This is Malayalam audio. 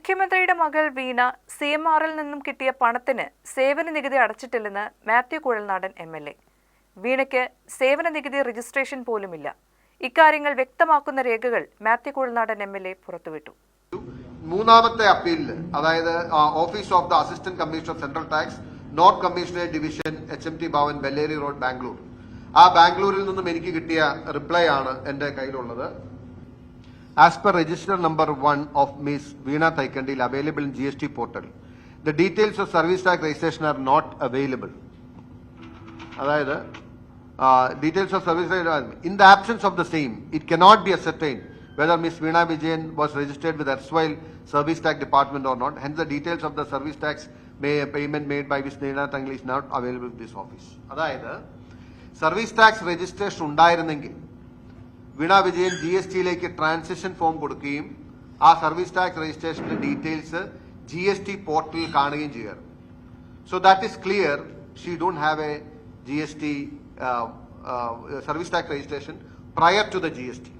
മുഖ്യമന്ത്രിയുടെ മകൾ വീണ സി എം ആറിൽ നിന്നും കിട്ടിയ പണത്തിന് സേവന നികുതി അടച്ചിട്ടില്ലെന്ന് Mathew Kuzhalnadan M L A വീണയ്ക്ക് സേവന നികുതി രജിസ്ട്രേഷൻ പോലുമില്ല ഇക്കാര്യങ്ങൾ വ്യക്തമാക്കുന്ന രേഖകൾ Mathew Kuzhalnadan M L A പുറത്തുവിട്ടു മൂന്നാമത്തെ അപ്പീലിൽ അതായത് office of the assistant commissioner central tax north commissionerate division H M T Bhavan Bellary road Bangalore ആ ബാംഗ്ലൂരിൽ നിന്നും എനിക്ക് കിട്ടിയ റിപ്ലൈ ആണ് എൻ്റെ കയ്യിലുള്ളത് as per register number 1 of Ms. Veena Thaikandil available in GST portal. The details of service tax registration are not available. Uh, details of service In the absence of the same, it cannot be ascertained whether Ms. Veena Vijayan was registered with erstwhile service tax department or not. Hence, the details of the service tax payment made by Ms. Veena Thaikandil is not available with this office. Service tax register should running. Veena Vijayan GST leak transition form കൊടുക്കും ആ service tax registration details GST portal കാണുകയും ചെയ്യണം so that is clear she don't have a GST service tax registration prior to the GST